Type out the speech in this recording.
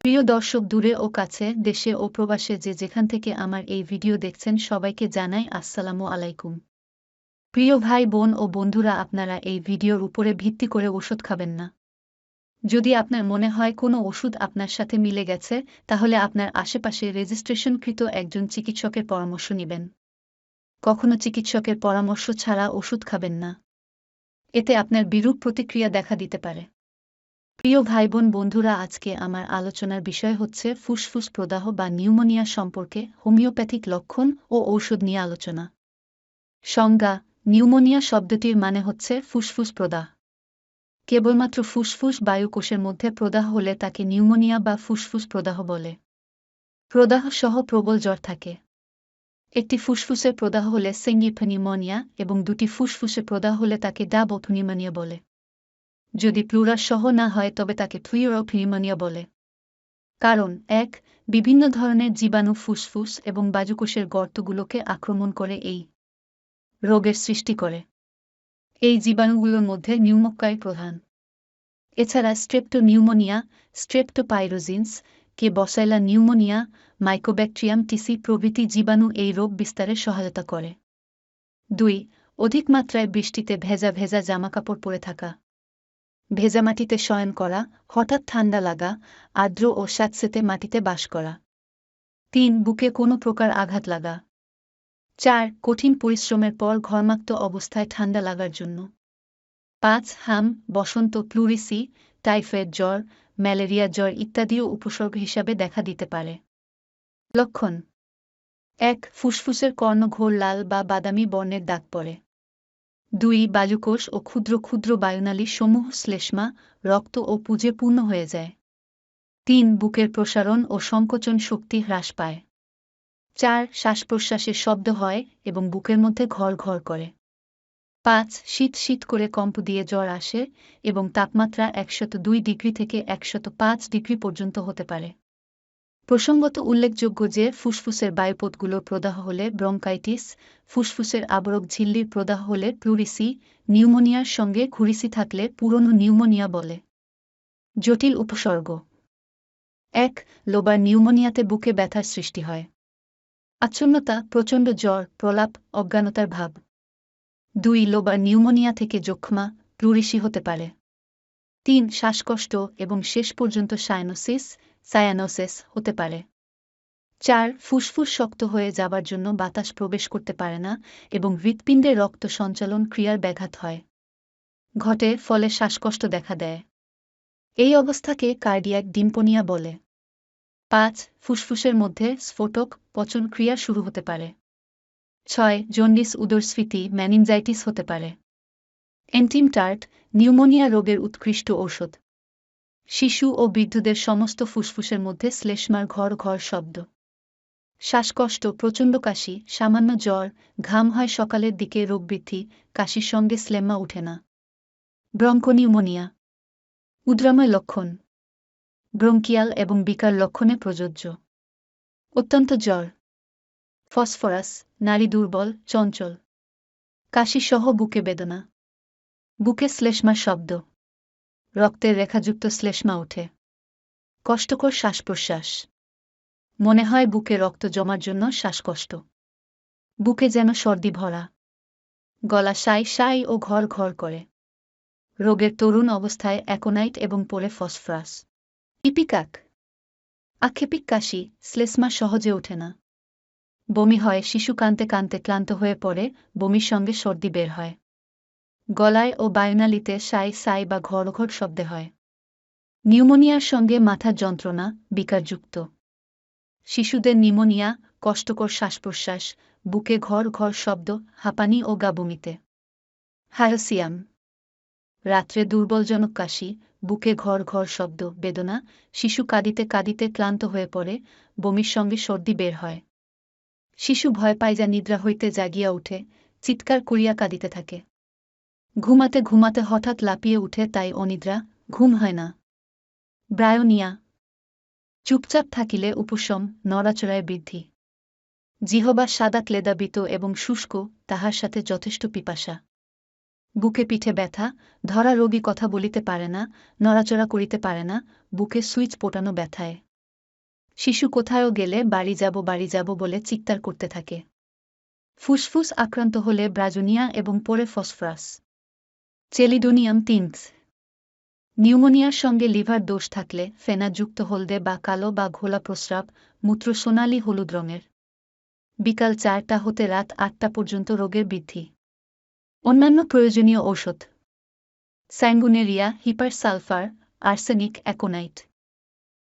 প্রিয় দর্শক দূরে ও কাছে, দেশে ও প্রবাসে যে যেখান থেকে আমার এই ভিডিও দেখছেন, সবাইকে জানাই আসসালামু আলাইকুম। প্রিয় ভাই, বোন ও বন্ধুরা, আপনারা এই ভিডিওর উপরে ভিত্তি করে ওষুধ খাবেন না। যদি আপনার মনে হয় কোনো ওষুধ আপনার সাথে মিলে গেছে, তাহলে আপনার আশেপাশে রেজিস্ট্রেশনকৃত একজন চিকিৎসকের পরামর্শ নেবেন। কখনো চিকিৎসকের পরামর্শ ছাড়া ওষুধ খাবেন না। এতে আপনার বিরূপ প্রতিক্রিয়া দেখা দিতে পারে। প্রিয় ভাই বোন বন্ধুরা, আজকে আমার আলোচনার বিষয় হচ্ছে ফুসফুস প্রদাহ বা নিউমোনিয়া সম্পর্কে হোমিওপ্যাথিক লক্ষণ ও ঔষধ নিয়ে আলোচনা। সংজ্ঞা, নিউমোনিয়া শব্দটির মানে হচ্ছে ফুসফুস প্রদাহ। কেবলমাত্র ফুসফুস বায়ুকোষের মধ্যে প্রদাহ হলে তাকে নিউমোনিয়া বা ফুসফুস প্রদাহ বলে। প্রদাহ সহ প্রবল জ্বর থাকে। একটি ফুসফুসের প্রদাহ হলে সেঙ্গিফনিউমোনিয়া এবং দুটি ফুসফুসে প্রদাহ হলে তাকে ডাব ডাবোথনিউমোনিয়া বলে। যদি প্লুরাস সহ না হয় তবে তাকে ফ্লুরোফনিউমোনিয়া বলে। কারণ, এক, বিভিন্ন ধরনের জীবাণু ফুসফুস এবং বাজুকোষের গর্তগুলোকে আক্রমণ করে এই রোগের সৃষ্টি করে। এই জীবাণুগুলোর মধ্যে নিউমোকাই প্রধান। এছাড়া streptopneumoniae, streptopyogenes, Klebsiella pneumoniae, mycobacterium TC প্রভৃতি জীবাণু এই রোগ বিস্তারে সহায়তা করে। দুই, অধিক মাত্রায় বৃষ্টিতে ভেজা ভেজা জামাকাপড় পরে থাকা। ভেজা মাটিতে শয়ন করা, হঠাৎ ঠান্ডা লাগা, আর্দ্র ও স্যাঁতসেতে মাটিতে বাস করা। তিন, বুকে কোনো প্রকার আঘাত লাগা। চার, কঠিন পরিশ্রমের পর ঘর্মাক্ত অবস্থায় ঠান্ডা লাগার জন্য। পাঁচ, হাম, বসন্ত, প্লুরিসি, টাইফয়েড জ্বর, ম্যালেরিয়া জ্বর ইত্যাদিও উপসর্গ হিসাবে দেখা দিতে পারে। লক্ষণ। এক, ফুসফুসের কর্ণ ঘোর লাল বা বাদামি বর্ণের দাগ পড়ে। দুই বায়ুকোষ ও ক্ষুদ্র ক্ষুদ্র বায়ুনালী সমূহ শ্লেষ্মা, রক্ত ও পুজে পূর্ণ হয়ে যায়। তিন, বুকের প্রসারণ ও সংকোচন শক্তি হ্রাস পায়। চার শ্বাস প্রশ্বাসের শব্দ হয় এবং বুকের মধ্যে ঘর ঘর করে। পাঁচ, শীত শীত করে কম্প দিয়ে জ্বর আসে এবং তাপমাত্রা একশত দুই ডিগ্রি থেকে একশত পাঁচ ডিগ্রি পর্যন্ত হতে পারে। প্রসঙ্গত উল্লেখযোগ্য যে, ফুসফুসের বায়ুপথগুলোর প্রদাহ হলে ব্রঙ্কাইটিস, ফুসফুসের আবরক ঝিল্লির প্রদাহ হলে প্লুরিসি, নিউমোনিয়ার সঙ্গে ঘুরিসি থাকলে পুরনো নিউমোনিয়া বলে। জটিল উপসর্গ। এক, লোবার নিউমোনিয়াতে বুকে ব্যথার সৃষ্টি হয়। আচ্ছন্নতা, প্রচণ্ড জ্বর, প্রলাপ, অজ্ঞানতার ভাব। দুই, লোবার নিউমোনিয়া থেকে যক্ষমা, প্লুরিসি হতে পারে। তিন, শ্বাসকষ্ট এবং শেষ পর্যন্ত সাইনোসিস সায়ানোসিস হতে পারে। চার, ফুসফুস শক্ত হয়ে যাবার জন্য বাতাস প্রবেশ করতে পারে না এবং হৃৎপিণ্ডে রক্ত সঞ্চালন ক্রিয়ার ব্যাঘাত হয়। ঘটে, ফলে শ্বাসকষ্ট দেখা দেয়। এই অবস্থাকে কার্ডিয়াক ডিম্পোনিয়া বলে। পাঁচ, ফুসফুসের মধ্যে স্ফোটক পচন ক্রিয়া শুরু হতে পারে। ছয়, জন্ডিস উদরস্ফীতি ম্যানিনজাইটিস হতে পারে। এন্টিমটার্ট নিউমোনিয়া রোগের উৎকৃষ্ট ঔষধ। শিশু ও বৃদ্ধদের সমস্ত ফুসফুসের মধ্যে শ্লেষ্মার ঘর ঘর শব্দ। শ্বাসকষ্ট, প্রচণ্ড কাশি, সামান্য জ্বর, ঘাম হয় সকালের দিকে, রোগ বৃদ্ধি, কাশির সঙ্গে স্লেম্মা উঠে না। ব্রঙ্কনিউমোনিয়া। উদ্রাময় লক্ষণ। ব্রঙ্কিয়াল এবং বিকার লক্ষণে প্রযোজ্য। অত্যন্ত জ্বর। ফসফরাস, নারী দুর্বল, চঞ্চল। কাশিসহ বুকে বেদনা। বুকে শ্লেষ্মার শব্দ। রক্তের রেখাযুক্ত শ্লেষ্মা ওঠে। কষ্টকর শ্বাস প্রশ্বাস মনে হয় বুকে রক্ত জমার জন্য শ্বাসকষ্ট। বুকে যেন সর্দি ভরা। গলা সাই সাই ও ঘর ঘর করে। রোগের তরুণ অবস্থায় অ্যাকোনাইট এবং পরে ফসফরাস। ইপিকাক আক্ষেপিক কাশি শ্লেষ্মা সহজে ওঠে না। বমি হয়, শিশু কানতে কানতে ক্লান্ত হয়ে পড়ে, বমির সঙ্গে সর্দি বের হয়। গলায় ও বায়ুনালিতে সাই সাই বা ঘর ঘর শব্দে হয়। নিউমোনিয়ার সঙ্গে মাথার যন্ত্রণা, বিকারযুক্ত। শিশুদের নিউমোনিয়া, কষ্টকর শ্বাস প্রশ্বাস বুকে ঘর ঘর শব্দ, হাঁপানি ও গাবুমিতে। হায়োসিয়াম। রাত্রে দুর্বলজনক কাশি, বুকে ঘর ঘর শব্দ, বেদনা, শিশু কাঁদিতে কাঁদিতে ক্লান্ত হয়ে পড়ে, বমির সঙ্গে সর্দি বের হয়। শিশু ভয় পায় যা নিদ্রা হইতে জাগিয়া উঠে, চিৎকার করিয়া কাঁদিতে থাকে। ঘুমাতে ঘুমাতে হঠাৎ লাপিয়ে উঠে তাই অনিদ্রা, ঘুম হয় না। ব্রায়োনিয়া। চুপচাপ থাকিলে উপশম, নড়াচড়ায় বৃদ্ধি। জিহবা সাদা ক্লেদাবিত এবং শুষ্ক, তাহার সাথে যথেষ্ট পিপাসা। বুকে পিঠে ব্যথা, ধরা রোগী কথা বলিতে পারে না, নড়াচড়া করিতে পারে না, বুকে সুইচ পোটানো ব্যথায়। শিশু কোথাও গেলে বাড়ি যাব বাড়ি যাব বলে চিৎকার করতে থাকে। ফুসফুস আক্রান্ত হলে ব্রাজুনিয়া এবং পরে ফসফরাস। চেলিডোনিয়াম তিনস নিউমোনিয়ার সঙ্গে লিভার দোষ থাকলে ফেনাযুক্ত হলদে বা কালো বা ঘোলা প্রস্রাব, মূত্র সোনালি হলুদ রঙের। বিকাল চারটা হতে রাত আটটা পর্যন্ত রোগের বৃদ্ধি। অন্যান্য প্রয়োজনীয় ঔষধ। Sanguinaria hepar sulphur arsenic aconite